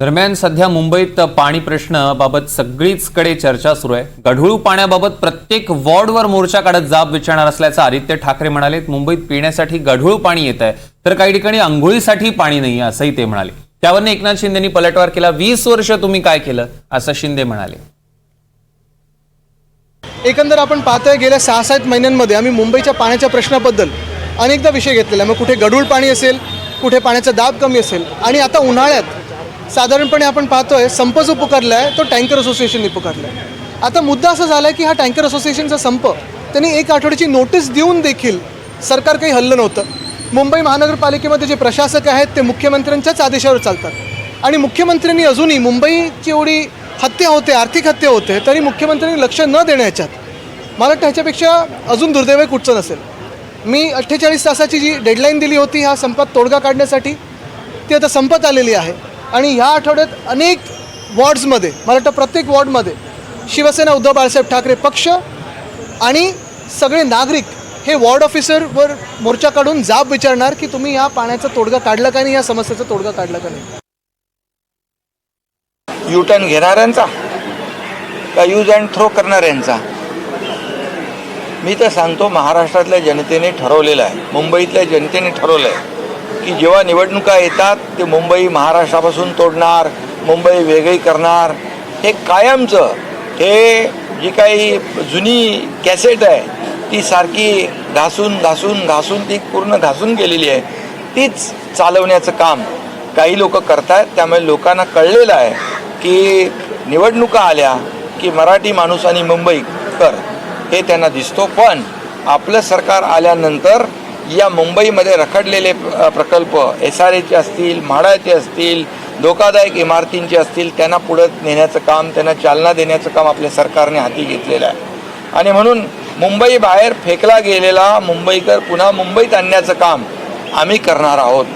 दरम्यान सध्या मुंबईत पाणी प्रश्नाबाबत सगळीचकडे चर्चा सुरू आहे. गढूळ पाण्याबाबत प्रत्येक वॉर्डवर मोर्चा काढत जाब विचारणार असल्याचं आदित्य ठाकरे म्हणाले मुंबईत पिण्यासाठी गढूळ पाणी येत आहे तर काही ठिकाणी आंघोळीसाठी पाणी नाही असंही ते म्हणाले. त्यावर एकनाथ शिंदेनी पलटवार केला वीस वर्ष तुम्ही काय केलं? असं शिंदे म्हणाले. एकंदर आपण पाहतोय गेल्या सहा सात महिन्यांमध्ये आम्ही मुंबईच्या पाण्याच्या प्रश्नाबद्दल अनेकदा विषय घेतलेला मग कुठे गढूळ पाणी असेल कुठे पाण्याचा दाब कमी असेल आणि आता उन्हाळ्यात साधारणपणे आपण पाहतोय संप जो पुकारला आहे तो टँकर असोसिएशनने पुकारला आहे आता मुद्दा असा झाला आहे की हा टँकर असोसिएशनचा संप त्यांनी एक आठवड्याची नोटीस देऊन देखील सरकार काही हल्लं नव्हतं. मुंबई महानगरपालिकेमध्ये जे प्रशासक आहेत ते मुख्यमंत्र्यांच्याच आदेशावर चालतात. आणि मुख्यमंत्र्यांनी अजूनही मुंबईची एवढी हत्या होते आर्थिक हत्या होते तरी मुख्यमंत्र्यांनी लक्ष न देण्याच्यात मला वाटतं ह्याच्यापेक्षा अजून दुर्दैव कुठचं नसेल. मी अठ्ठेचाळीस तासाची जी डेडलाईन दिली होती ह्या संपात तोडगा काढण्यासाठी ती आता संपत आलेली आहे. आणि ह्या आठवड्यात अनेक वॉर्ड्समध्ये मला वाटतं प्रत्येक वॉर्डमध्ये शिवसेना उद्धव बाळासाहेब ठाकरे पक्ष आणि सगळे नागरिक हे वॉर्ड ऑफिसरवर मोर्चा काढून जाब विचारणार की तुम्ही या पाण्याचा तोडगा काढला का नाही या समस्येचा तोडगा काढला का नाही? युटर्न घेणाऱ्यांचा का यूज अँड थ्रो करणाऱ्यांचा मी तर सांगतो महाराष्ट्रातल्या जनतेने ठरवलेलं आहे मुंबईतल्या जनतेने ठरवलं आहे की जेव्हा निवडणुका येतात ते मुंबई महाराष्ट्रापासून तोडणार मुंबई वेगळी करणार. हे कायमचं हे जी काही जुनी कॅसेट आहे ती सारखी घासून घासून घासून ती पूर्ण घासून गेलेली आहे. तीच चालवण्याचं काम काही लोक करतायत. त्यामुळे लोकांना कळलेलं आहे की निवडणुका आल्या की मराठी माणूस आणि मुंबईकर हे त्यांना दिसतो. पण आपलं सरकार आल्यानंतर या मुंबईमध्ये रखडलेले प्रकल्प एस आर एचे असतील म्हाडाचे असतील धोकादायक इमारतींचे असतील त्यांना पुढं नेण्याचं काम त्यांना चालना देण्याचं काम आपल्या सरकारने हाती घेतलेलं आहे. आणि म्हणून मुंबई बाहेर फेकला गेलेला मुंबईकर पुन्हा मुंबईत आणण्याचं काम आम्ही करणार आहोत.